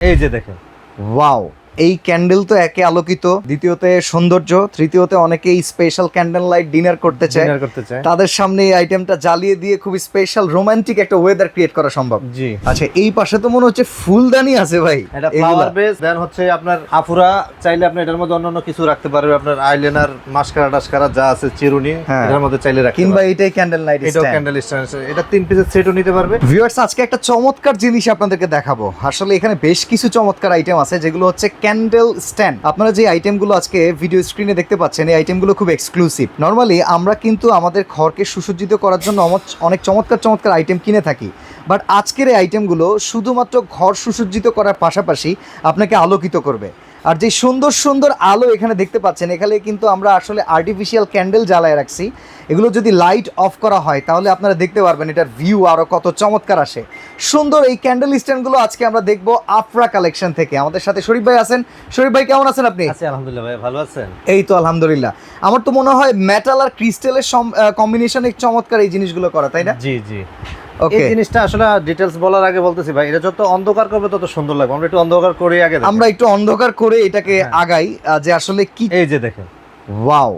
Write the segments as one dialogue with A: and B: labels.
A: এই যে দেখেন।
B: ওয়াও। এই ক্যান্ডেল তো একে আলোকিত দ্বিতীয়তে সৌন্দর্য তৃতীয়তে অনেকে স্পেশাল ক্যান্ডেল লাইট ডিনার করতে চায়।
A: করতে চায়।
B: তাদের সামনে এই আইটেমটা জ্বালিয়ে দিয়ে খুব স্পেশাল রোমান্টিক একটা ওয়েদার ক্রিয়েট করা সম্ভব।
A: জি।
B: আচ্ছা এই পাশে তো মনে হচ্ছে ফুলদানি আছে ভাই।
A: এটা ফ্লাওয়ার বেস দেন হচ্ছে আপনার আফুরা চাইলে আপনি এটার মধ্যে অন্যান্য কিছু রাখতে পারবে আপনার আইলাইনার মাস্কারা টাস্কারা যা আছে চিরুনি
B: হ্যাঁ।
A: এটার মধ্যে চাইলে রাখতে
B: কিংবা এটাই ক্যান্ডেল লাইট
A: এটাও ক্যান্ডেল স্ট্যান্ড এটা তিন পিসের সেটও নিতে পারবে।
B: ভিউয়ার্স আজকে একটা চমৎকার জিনিস আপনাদেরকে দেখাবো। আসলে এখানে বেশ কিছু চমৎকার আইটেম আছে যেগুলো হচ্ছে ক্যান্ডেল স্ট্যান্ড আপনারা যে আইটেমগুলো আজকে ভিডিও স্ক্রিনে দেখতে পাচ্ছেন, এই আইটেমগুলো খুব এক্সক্লুসিভ নর্মালি আমরা কিন্তু আমাদের ঘরকে সুসজ্জিত করার জন্য অনেক চমৎকার চমৎকার আইটেম কিনে থাকি। বাট আজকের এই আইটেমগুলো শুধুমাত্র ঘর সুসজ্জিত করার পাশাপাশি আপনাকে আলোকিত করবে। আর যে সুন্দর সুন্দর আলো এখানে দেখতে পাচ্ছেন এখানে কিন্তু আমরা আসলে আর্টিফিশিয়াল ক্যান্ডেল জ্বালায় রাখছি। এগুলো যদি লাইট অফ করা হয় তাহলে আপনারা দেখতে পারবেন এটার ভিউ আরও কত চমৎকার আসে। সুন্দর এই ক্যান্ডেল স্ট্যান্ডগুলো আজকে আমরা দেখব আফরা কালেকশন থেকে। আমাদের সাথে শরীফ ভাই আছেন। শরীফ ভাই কেমন আছেন আপনি?
A: আলহামদুলিল্লাহ ভাই ভালো আছেন?
B: এই তো আলহামদুলিল্লাহ। আমার তো মনে হয় মেটাল আর ক্রিস্টালের কম্বিনেশনে চমৎকার এই জিনিসগুলো করা তাই না?
A: জি জি। এই জিনিসটা আসলে ডিটেলস বলার আগে বলতেছি ভাই এটা যত অন্ধকার করবে তত সুন্দর লাগবে। আমরা একটু অন্ধকার করে আগে
B: আমরা একটু অন্ধকার করে এটাকে
A: হ্যাঁ।
B: আগাই যে আসলে কি
A: এই যে দেখেন।
B: ওয়াও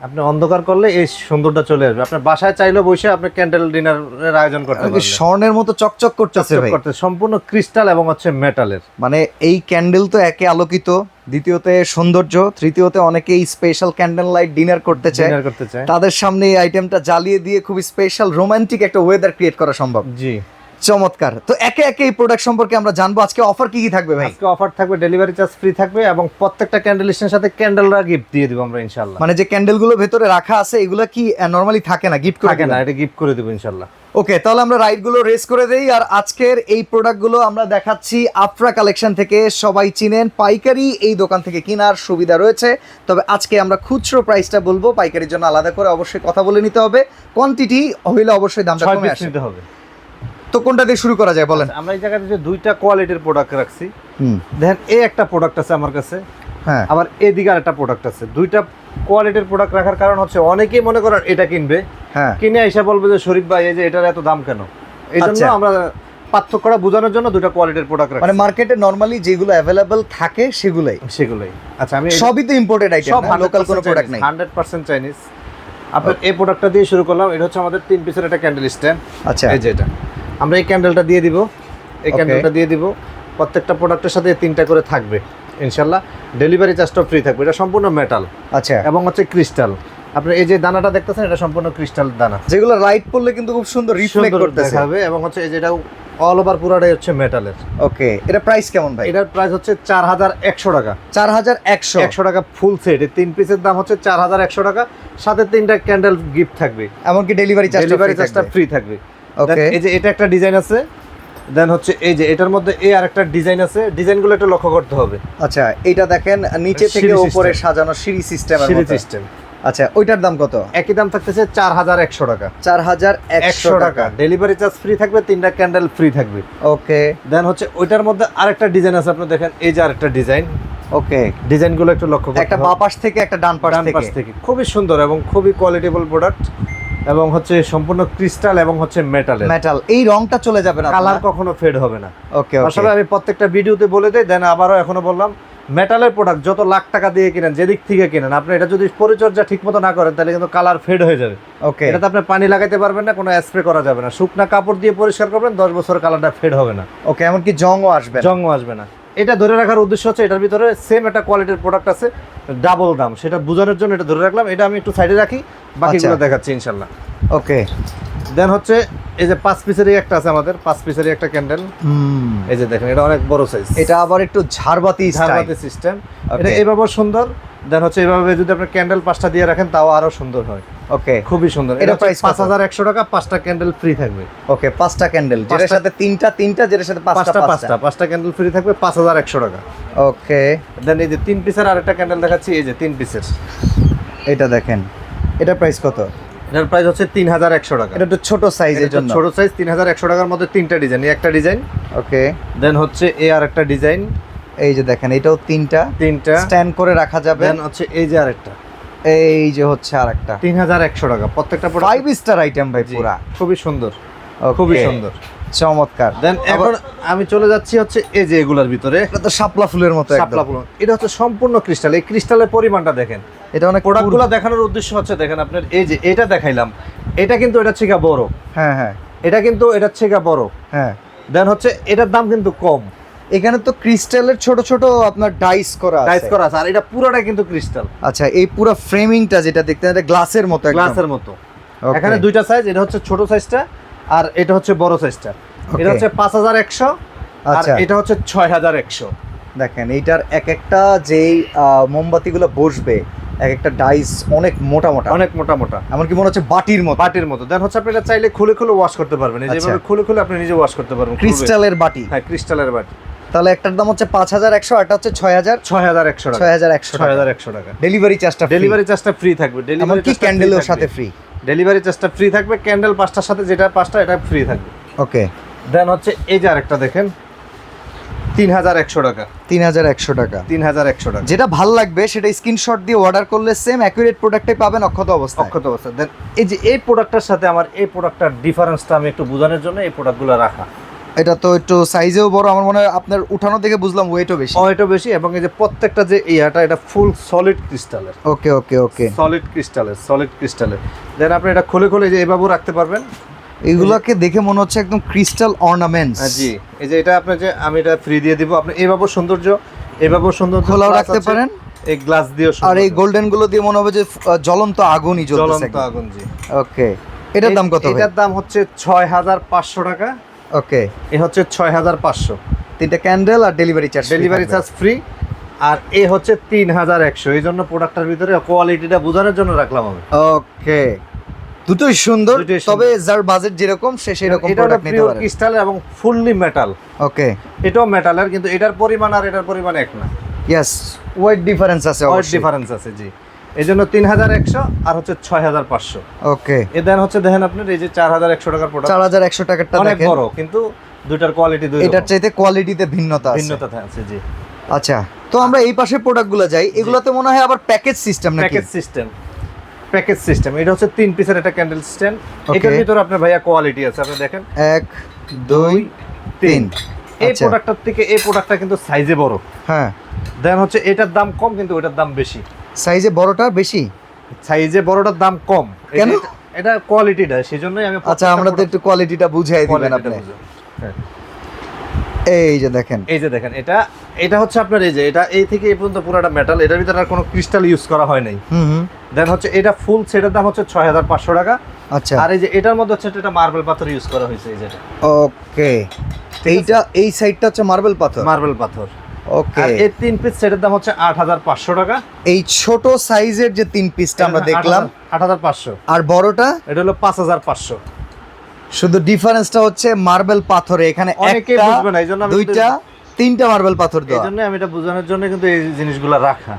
A: আপনি অন্ধকার করলে এই সুন্দরটা চলে আসবে। আপনার বাসায় চাইলেও বসে আপনি ক্যান্ডেল ডিনারের আয়োজন করতে পারবেন।
B: স্বর্ণের মতো চকচক করতেছে ভাই।
A: করতে সম্পূর্ণ ক্রিস্টাল এবং হচ্ছে মেটালের
B: মানে এই ক্যান্ডেল তো একে আলোকিত দ্বিতীয়তে সৌন্দর্য তৃতীয়তে অনেকেই স্পেশাল ক্যান্ডেল লাইট ডিনার করতে চায়।
A: ডিনার করতে চায়।
B: তাদের সামনে এই আইটেমটা জ্বালিয়ে দিয়ে খুব স্পেশাল রোমান্টিক একটা ওয়েদার ক্রিয়েট করা সম্ভব।
A: জি।
B: চমৎকার। তো একে একে এই প্রোডাক্ট সম্পর্কে আমরা জানব। আজকে অফার কি কি থাকবে ভাই?
A: আজকে অফার থাকবে ডেলিভারি চার্জ ফ্রি থাকবে এবং প্রত্যেকটা ক্যান্ডেল স্টের সাথে ক্যান্ডেলরা গিফট দিয়ে দিব আমরা ইনশাআল্লাহ।
B: মানে যে ক্যান্ডেলগুলো ভেতরে রাখা আছে এগুলো কি নরমালি থাকে না গিফট
A: থাকে না এটা গিফট করে দেবো ইনশাআল্লাহ।
B: ওকে তাহলে আমরা রাইডগুলো রেস করে দেই আর আজকের এই প্রোডাক্টগুলো আমরা দেখাচ্ছি আফরা কালেকশন থেকে। সবাই চিনেন পাইকারি এই দোকান থেকে কেনার সুবিধা রয়েছে। তবে আজকে আমরা খুচরো প্রাইসটা বলব পাইকারির জন্য আলাদা করে অবশ্যই কথা বলে নিতে হবে। কোয়ান্টিটি হইলে অবশ্যই দামটা কমে
A: পিস
B: আসে।
A: নিতে হবে।
B: তো কোনটা দিয়ে শুরু করা যায় বলেন?
A: আচ্ছা, আমরা এই জায়গাতে যে দুইটা কোয়ালিটির প্রোডাক্ট রাখছি। দেখেন এই একটা প্রোডাক্ট আছে আমার কাছে
B: হ্যাঁ।
A: আবার এদিকে আর একটা প্রোডাক্ট আছে। দুইটা কোয়ালিটির প্রোডাক্ট রাখার কারণ হচ্ছে অনেকেই মনে করেন এটা কিনবে
B: হ্যাঁ।
A: কিনে এসে বলবে যে শরীফ ভাই এই যে এটার এত দাম কেন? এই জন্য
B: আচ্ছা।
A: আমরা পার্থক্যটা বোঝানোর জন্য দুইটা কোয়ালিটির প্রোডাক্ট
B: মানে মার্কেটে নরমালি যেগুলো অ্যাভেলেবল থাকে সেগুলাই?
A: সেগুলোই। আচ্ছা আমি
B: সবই তো ইম্পোর্টেড আইটেম
A: সব
B: লোকাল কোনো প্রোডাক্ট নেই?
A: হান্ড্রেড পার্সেন্ট চাইনিজ আপনার এই প্রোডাক্টটা দিয়ে শুরু করলাম এটা হচ্ছে আমাদের তিন পিসের একটা ক্যান্ডেল স্ট্যান্ড
B: আচ্ছা।
A: এই যে এটা। আমরা এই ক্যান্ডেলটা দিয়ে দিব। এই ক্যান্ডেলটা দিয়ে দিব। প্রত্যেকটা প্রোডাক্টের সাথে তিনটা করে থাকবে ইনশাল্লাহ। ডেলিভারি চার্জটাও ফ্রি থাকবে। এটা সম্পূর্ণ মেটাল
B: আচ্ছা।
A: এবং হচ্ছে ক্রিস্টাল আপনি এই যে দানাটা দেখতেছেন এটা সম্পূর্ণ ক্রিস্টাল দানা।
B: যেগুলো রাইট পড়লে কিন্তু খুব সুন্দর রিফ্লেক্ট করতেছে।
A: দেখাবে এবং হচ্ছে এই যেটা অল ওভার পুরাটাই হচ্ছে মেটালের
B: ওকে এটা প্রাইস কেমন ভাই?
A: এটার প্রাইস হচ্ছে চার হাজার একশো টাকা।
B: চার হাজার একশো।
A: একশো টাকা ফুল সেট এই তিন পিসের দাম হচ্ছে চার হাজার একশো টাকা। সাথে তিনটা ক্যান্ডেল গিফট থাকবে।
B: এমনকি ডেলিভারি চার্জ
A: ডেলিভারি চার্জটা ফ্রি থাকবে।
B: ওকে
A: এই যে এটা একটা ডিজাইন আছে। দেন হচ্ছে এই যে এটার মধ্যে এই আরেকটা ডিজাইন আছে। ডিজাইনগুলো একটু লক্ষ্য করতে হবে।
B: আচ্ছা এটা দেখেন নিচে থেকে উপরে সাজানো সিঁড়ি সিস্টেমের
A: সিরিজ
B: মতো।
A: সিস্টেম
B: আচ্ছা ওইটার দাম কত?
A: একই দাম থাকতেছে চার হাজার একশো টাকা।
B: চার হাজার একশো
A: টাকা। ডেলিভারি চার্জ ফ্রি থাকবে তিনটা ক্যান্ডেল ফ্রি থাকবে।
B: ওকে
A: দেন হচ্ছে ওইটার মধ্যে আরেকটা ডিজাইন আছে আপনি দেখেন এই যে আরেকটা ডিজাইন।
B: ওকে
A: ডিজাইনগুলো একটু লক্ষ্য
B: একটা। বাপাস থেকে একটা ডান পাশ থেকে।
A: খুবই সুন্দর এবং খুবই কোয়ালিটেবল প্রোডাক্ট এবং হচ্ছে সম্পূর্ণ ক্রিস্টাল এবং হচ্ছে মেটালের।
B: মেটাল। এই রংটা চলে যাবে না
A: কালার কখনো ফেড হবে না।
B: ওকে
A: আসলে আমি প্রত্যেকটা ভিডিওতে বলে দেই দেন আবারও এখনও বললাম মেটালের প্রোডাক্ট যত লাখ টাকা দিয়ে কিনেন যেদিক থেকে কিনেন আপনি এটা যদি পরিচর্যা ঠিক মতো না করেন তাহলে কিন্তু কালার ফেড হয়ে যাবে।
B: ওকে।
A: এটাতে আপনি পানি লাগাইতে পারবেন না কোনো স্প্রে করা যাবে না। শুকনা কাপড় দিয়ে পরিষ্কার করবেন দশ বছর কালারটা ফেড হবে না।
B: ওকে এমনকি জংও আসবে
A: জংও আসবে না। এটা ধরে রাখার উদ্দেশ্য হচ্ছে এটার ভিতরে সেম একটা কোয়ালিটির প্রোডাক্ট আছে ডাবল দাম। সেটা বোঝানোর জন্য এটা ধরে রাখলাম। এটা আমি একটু সাইডে রাখি বাকিগুলো
B: আচ্ছা।
A: দেখাচ্ছি ইনশাল্লাহ।
B: ওকে।
A: দেন হচ্ছে এই যে পাঁচ পিসেরই একটা আছে আমাদের পাঁচ পিসেরই একটা ক্যান্ডেল
B: হুম।
A: এই যে দেখেন এটা অনেক বড় সাইজ
B: এটা আবার একটু ঝাড়বাতি
A: ঝাড়বাতি সিস্টেম. এটা এভাবে সুন্দর। দেন হচ্ছে এভাবে যদি আপনি ক্যান্ডেল পাঁচটা দিয়ে রাখেন তাও আরও সুন্দর হয়।
B: ওকে
A: খুবই সুন্দর।
B: এটা
A: প্রাইস পাঁচ? হাজার একশো টাকা পাঁচটা ক্যান্ডেল ফ্রি থাকবে।
B: ওকে পাঁচটা ক্যান্ডেল যেটার সাথে তিনটা তিনটা যেটার সাথে পাঁচটা
A: পাঁচটা
B: পাঁচটা।
A: ক্যান্ডেল ফ্রি থাকবে পাঁচ হাজার একশো টাকা।
B: ওকে
A: দেন এই যে তিন পিসের আরেকটা ক্যান্ডেল দেখাচ্ছি এই যে তিন পিসের
B: এটা দেখেন। এটা প্রাইস কত?
A: এটার প্রাইস হচ্ছে তিন হাজার একশো টাকা।
B: এটা একটু ছোট সাইজের জন্য।
A: ছোট সাইজ তিন হাজার একশো টাকার মধ্যে তিনটা ডিজাইন একটা ডিজাইন
B: ওকে
A: দেন হচ্ছে এ আর একটা ডিজাইন
B: এই যে দেখেন এটাও তিনটা।
A: তিনটা।
B: স্ট্যান্ড করে রাখা যাবে।
A: দেন হচ্ছে এই যে আরেকটা।
B: এই যে হচ্ছে আরেকটা।
A: তিন হাজার একশো টাকা। প্রত্যেকটা
B: ফাইভ স্টার আইটেম ভাই পুরা।
A: খুবই সুন্দর। খুবই সুন্দর।
B: চমৎকার।
A: দেন এখন আমি চলে যাচ্ছি হচ্ছে এই যে এগুলার ভিতরে।
B: এটা তো শাপলা ফুলের মতো
A: শাপলা ফুল। এটা হচ্ছে সম্পূর্ণ ক্রিস্টাল এই ক্রিস্টালের পরিমাণটা দেখেন।
B: এটা অনেক
A: প্রোডাক্টগুলো দেখানোর উদ্দেশ্য হচ্ছে দেখেন আপনার এই যে এটা দেখাইলাম। এটা কিন্তু এটা থেকে বড়।
B: হ্যাঁ হ্যাঁ।
A: এটা কিন্তু এটা থেকে বড়।
B: হ্যাঁ।
A: দেন হচ্ছে এটার দাম কিন্তু কম।
B: এখানে তো ক্রিস্টালের ছোট ছোট আপনার ডাইস করা আছে।
A: করা আছে আর এটা পুরোটা কিন্তু ক্রিস্টাল।
B: আচ্ছা এই পুরো ফ্রেমিংটা যেটা দেখতে এটা গ্লাসের মতো একদম।
A: গ্লাসের মতো। এখানে দুইটা সাইজ এটা হচ্ছে ছোট সাইজটা আর এটা হচ্ছে বড় সাইজটা এটা হচ্ছে পাঁচ হাজার একশো আর
B: আচ্ছা।
A: এটা হচ্ছে ছয় হাজার একশো।
B: দেখেন এইটার এক একটা যেই মোমবাতিগুলো বসবে এক একটা ডাইস অনেক মোটা মোটা।
A: অনেক মোটা মোটা।
B: এমনকি মনে হচ্ছে বাটির মতো।
A: বাটির মতো। দেন হচ্ছে আপনি এটা চাইলে খুলে খুলে ওয়াশ করতে পারবেন। এই
B: আচ্ছা।
A: যেভাবে খুলে খুলে আপনি নিজে ওয়াশ করতে পারবেন।
B: ক্রিস্টালের বাটি।
A: হ্যাঁ ক্রিস্টালের বাটি।
B: তাহলে একটার দাম হচ্ছে পাঁচ হাজার একশো একটা হচ্ছে ছয় হাজার।
A: ছয় হাজার একশো
B: ছয় হাজার একশো
A: ছয় হাজার একশো টাকা।
B: ডেলিভারি চার্জটা
A: ডেলিভারি চার্জটা ফ্রি থাকবে।
B: এমনকি ক্যান্ডেলের সাথে ফ্রি
A: ডেলিভারি চার্জটা ফ্রি থাকবে। ক্যান্ডেল পাঁচটার সাথে যেটা পাঁচটা এটা ফ্রি থাকবে।
B: ওকে
A: দেন হচ্ছে এই যে আরেকটা দেখেন। তিন হাজার একশো টাকা।
B: তিন হাজার একশো টাকা।
A: তিন হাজার একশো টাকা।
B: যেটা ভালো লাগবে সেটা স্ক্রিনশট দিয়ে অর্ডার করলে সেম অ্যাকুরেট প্রোডাক্টটাই পাবেন অক্ষত অবস্থা
A: অক্ষত অবস্থা দেন এই যে এই প্রোডাক্টটার সাথে আমার এই প্রোডাক্টটার ডিফারেন্সটা আমি একটু বোঝানোর জন্য এই প্রোডাক্টগুলো রাখা।
B: এটা তো একটু সাইজেও বড় আমার মনে হয় আপনার উঠানো থেকে বুঝলাম ওয়েটও বেশি।
A: ওয়েটও বেশি এবং এই যে প্রত্যেকটা যে ইয়াটা এটা ফুল সলিড ক্রিস্টালের
B: ওকে ওকে ওকে।
A: সলিড ক্রিস্টালের সলিড ক্রিস্টালের দেন আপনি এটা খুলে খুলে যে এভাবেও রাখতে পারবেন।
B: এগুলোকে দেখে মনে হচ্ছে একদম ক্রিস্টাল অর্নামেন্টস
A: হ্যাঁ, জি। এই যে এটা আপনি যে আমি এটা ফ্রি দিয়ে দিব আপনি এভাবেও সৌন্দর্য এভাবেও সৌন্দর্য
B: খোলাও রাখতে পারেন।
A: এই গ্লাস দিয়েও
B: আর এই গোল্ডেনগুলো দিয়ে মনে হবে যে জ্বলন্ত আগুনই জ্বলতেছে
A: জ্বলন্ত আগুন জি।
B: ওকে। এটার দাম কত
A: এটার দাম হচ্ছে ছয় হাজার পাঁচশো টাকা।
B: ওকে
A: এ হচ্ছে ছয় হাজার পাঁচশো।
B: তিনটা ক্যান্ডেল আর delivery charge
A: delivery charge free আর এ হচ্ছে তিন হাজার একশো। এই জন্য প্রোডাক্টের ভিতরে কোয়ালিটিটা বোঝানোর জন্য রাখলাম আমি।
B: ওকে দুটোই সুন্দর তবে যার বাজেট যেরকম সে সেরকম প্রোডাক্ট নিতে পারে।
A: ক্রিস্টাল এবং ফুললি মেটাল
B: ওকে।
A: এটাও মেটালের কিন্তু এটার পরিমাণ আর এটার পরিমাণ এক না।
B: ইয়েস ওয়েট ডিফারেন্স আছে
A: ওয়েট ডিফারেন্স আছে জি। এই জন্য তিন হাজার একশো আর হচ্ছে ছয় হাজার পাঁচশো।
B: ওকে।
A: এ দেন হচ্ছে দেখেন আপনার এই যে চার হাজার একশো টাকার প্রোডাক্ট
B: চার হাজার একশো টাকারটা
A: অনেক বড় কিন্তু দুইটার কোয়ালিটি দুই
B: এটার চাইতে কোয়ালিটিতে ভিন্নতা আছে।
A: ভিন্নতা আছে জি।
B: আচ্ছা তো আমরা এই পাশে প্রোডাক্টগুলো যাই। এগুলোতে মনে হয় আবার প্যাকেজ সিস্টেম নাকি?
A: প্যাকেজ সিস্টেম প্যাকেজ সিস্টেম এটা হচ্ছে তিন পিসের একটা ক্যান্ডেল স্ট্যান্ড. এটার ভিতরে আপনার ভাইয়া কোয়ালিটি আছে আপনি দেখেন।
B: এক দুই তিন।
A: এই
B: আচ্ছা।
A: প্রোডাক্টটার থেকে এই প্রোডাক্টটা কিন্তু সাইজে বড়।
B: হ্যাঁ।
A: দেন হচ্ছে এটার দাম কম কিন্তু ওটার দাম বেশি।
B: সাইজে বড়টা বেশি?
A: সাইজে বড়টার দাম কম।
B: কেন?
A: এটা- কোয়ালিটিটা সেই জন্যই আমি
B: আচ্ছা আমরা তো একটু কোয়ালিটিটা বুঝাই দিবেন আপনি।
A: হ্যাঁ।
B: এই যে দেখেন।
A: এই যে দেখেন এটা এটা হচ্ছে আপনার এই যে এটা এই থেকে এই পর্যন্ত পুরোটা মেটাল এটার ভিতরে আর কোনো ক্রিস্টাল ইউজ করা হয় নাই। দেন হচ্ছে এটা ফুল সেটার দাম হচ্ছে ছয় হাজার পাঁচশো টাকা।
B: আচ্ছা।
A: আর এই যে এটার মধ্যে হচ্ছে এটা মার্বেল পাথর ইউজ করা হয়েছে এই যেটা
B: ওকে এইটা এই সাইডটা হচ্ছে মার্বেল পাথর?
A: মার্বেল পাথর।
B: ওকে
A: আর এই তিন পিস সেটার দাম হচ্ছে আট হাজার পাঁচশো টাকা।
B: এই ছোট সাইজের যে তিন পিসটা আমরা দেখলাম
A: আট হাজার পাঁচশো।
B: আর বড়টা?
A: এটা হলো পাঁচ হাজার পাঁচশো।
B: শুধু ডিফারেন্সটা হচ্ছে মার্বেল পাথরে এখানে একটা দুইটা তিনটা মার্বেল পাথর দেওয়া।
A: আমি এটা বোঝানোর জন্য কিন্তু এই জিনিসগুলো রাখা।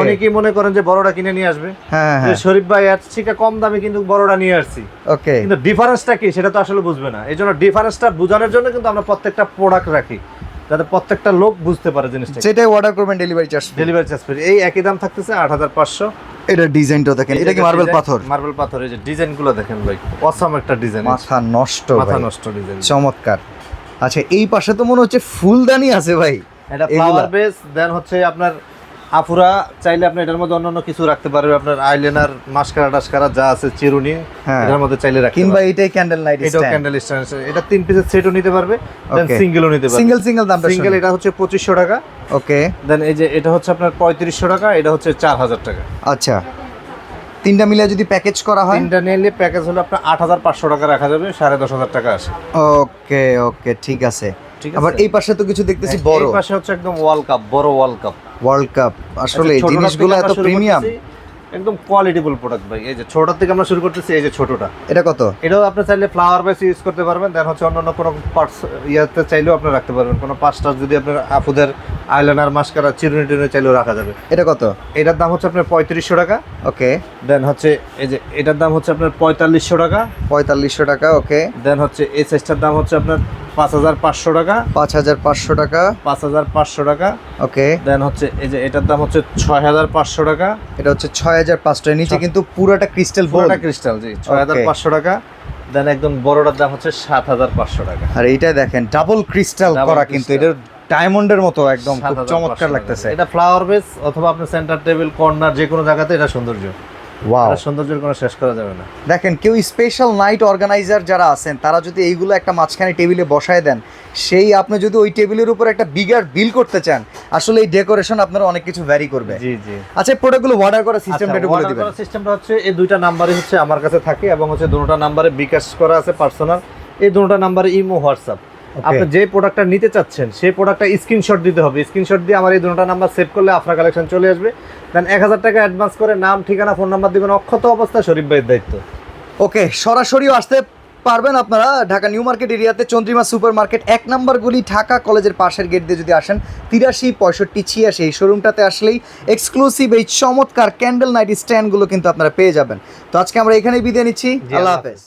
A: অনেকেই মনে করেন যে বড়টা কিনে নিয়ে আসবে।
B: হ্যাঁ হ্যাঁ।
A: শরীফ ভাই এর থেকে কম দামে কিন্তু বড়টা নিয়ে আসছি।
B: ওকে
A: কিন্তু ডিফারেন্সটা কি সেটা তো আসলে বুঝবে না। এই জন্য ডিফারেন্সটা বোঝানোর জন্য কিন্তু আমরা প্রত্যেকটা প্রোডাক্ট রাখি। যাতে প্রত্যেকটা লোক বুঝতে পারে জিনিসটা
B: যেটাই অর্ডার করবেন delivery charge
A: delivery charge free এই একই দাম থাকতেছে আট হাজার পাঁচশো।
B: এটা ডিজাইনটা দেখেন এটা কি মার্বেল পাথর?
A: মার্বেল পাথর এই যে ডিজাইনগুলো দেখেন ভাই অসাম একটা ডিজাইন
B: মাথা নষ্ট
A: মাথা নষ্ট ডিজাইন
B: চমৎকার। আচ্ছা এই পাশে তো মনে হচ্ছে ফুলদানি আছে ভাই।
A: এটা? ফ্লাওয়ার বেস দেন হচ্ছে আপনার আফুরা চাইলে আপনি এটার মধ্যে অন্যান্য কিছু রাখতে পারবে আপনার আইলাইনার মাস্কারা টাস্কারা যা আছে চিরুনি
B: হ্যাঁ।
A: এটার মধ্যে চাইলে রাখতে
B: কিংবা এইটাই ক্যান্ডেল নাইট
A: এটাও ক্যান্ডেল স্ট্যান্ড এটা তিন পিসের সেটও নিতে পারবে দেন. সিঙ্গেলও নিতে পারবে।
B: সিঙ্গেল সিঙ্গেল দামটা
A: সিঙ্গেল এটা হচ্ছে পঁচিশশো টাকা।
B: ওকে
A: দেন এই যে এটা হচ্ছে আপনার পঁয়ত্রিশশো টাকা এটা হচ্ছে চার হাজার টাকা।
B: আচ্ছা। তিনটা মিলে যদি প্যাকেজ করা হয়?
A: তিনটা নিলে প্যাকেজ হলো আপনার আট হাজার পাঁচশো টাকা রাখা যাবে সাড়ে দশ হাজার টাকা আসে।
B: ওকে ওকে ঠিক আছে।
A: ঠিক আছে?
B: আবার এই পাশে তো কিছু দেখতেছি বড়।
A: এই পাশে হচ্ছে একদম ওয়ার্ল্ড কাপ বড় ওয়ার্ল্ড কাপ
B: ওয়ার্ল্ড কাপ আসলে এই জিনিসগুলো এত প্রিমিয়াম
A: একদম কোয়ালিটিফুল প্রোডাক্ট ভাই। এই যে ছোটর থেকে আমরা শুরু করতেছি এই যে ছোটটা।
B: এটা কত?
A: এটাও আপনি চাইলে ফ্লাওয়ার বেস ইউজ করতে পারবেন দেন হচ্ছে অন্যান্য কোনো পার্টস ইয়াতে চাইলেও আপনি রাখতে পারবেন। কোনো পাঁচটা যদি আপনার আপুদের আইলাইনার মাস্কারা চিরুনি টিরুনি চাইলেও রাখা যাবে।
B: এটা কত?
A: এটার দাম হচ্ছে আপনার পঁয়ত্রিশশো টাকা।
B: ওকে।
A: দেন হচ্ছে এই যে এটার দাম হচ্ছে আপনার পঁয়তাল্লিশশো টাকা।
B: পঁয়তাল্লিশশো টাকা ওকে।
A: দেন হচ্ছে এই সাইজটার দাম হচ্ছে আপনার পাঁচ হাজার পাঁচশো টাকা।
B: পাঁচ হাজার পাঁচশো টাকা।
A: পাঁচ হাজার পাঁচশো টাকা।
B: ওকে।
A: দেন হচ্ছে এই যে এটার দাম হচ্ছে ছয় হাজার পাঁচশো টাকা।
B: এটা হচ্ছে ছয় হাজার পাঁচশো নিচে কিন্তু পুরোটা ক্রিস্টাল
A: পুরোটা ক্রিস্টাল জি ছয় হাজার পাঁচশো টাকা। দেন একদম বড়টার দাম হচ্ছে সাত হাজার পাঁচশো টাকা।
B: আর এইটা দেখেন ডাবল ক্রিস্টাল করা কিন্তু। এটা ডায়মন্ডের মতো একদম খুব চমৎকার লাগতেছে।
A: এটা ফ্লাওয়ার বেস অথবা আপনি সেন্টার টেবিল কর্নার যে কোনো জায়গাতে এটা সৌন্দর্য।
B: ওয়াও
A: সৌন্দর্যের কোনো শেষ করা যাবে না।
B: দেখেন কেউ স্পেশাল নাইট অর্গানাইজার যারা আছেন তারা যদি এইগুলো একটা মাঝখানে টেবিলে বসায় দেন সেই আপনি যদি ওই টেবিলের উপর একটা বিগার বিল করতে চান আসলে এই ডেকোরেশন আপনার অনেক কিছু ভ্যারি করবে।
A: জি জি।
B: আচ্ছা প্রোডাক্টগুলো অর্ডার করার সিস্টেমটা একটু বলে দিবেন।
A: সিস্টেমটা হচ্ছে এই দুইটা নাম্বারই হচ্ছে আমার কাছে থাকে এবং হচ্ছে দুটোটা নাম্বারে বিকাশ করা আছে পার্সোনাল এই দুটোটা নাম্বারে ইমো হোয়াটসঅ্যাপ। আপনি যে প্রোডাক্টটা নিতে চাচ্ছেন সেই প্রোডাক্টটা স্ক্রিনশট দিতে হবে। স্ক্রিনশট দিয়ে আমার এই দুটোটা নাম্বার সেভ করলে আপনার কালেকশন চলে আসবে। দেন এক হাজার টাকা অ্যাডভান্স করে নাম ঠিকানা ফোন নাম্বার দিবেন অক্ষত অবস্থা শরীফ ভাইয়ের দায়িত্ব।
B: ওকে সরাসরিও আসতে পারবেন আপনারা ঢাকা নিউ মার্কেট এরিয়াতে চন্দ্রিমা সুপার মার্কেট এক নাম্বারগুলি ঢাকা কলেজের পাশের গেট দিয়ে যদি আসেন তিরাশি পঁয়ষট্টি ছিয়াশি এই শোরুমটাতে আসলেই এক্সক্লুসিভ এই চমৎকার ক্যান্ডেল নাইট স্ট্যান্ডগুলো কিন্তু আপনারা পেয়ে যাবেন। তো আজকে আমরা এখানেই বিদায় নিচ্ছি।
A: আল্লাহ
B: হাফেজ।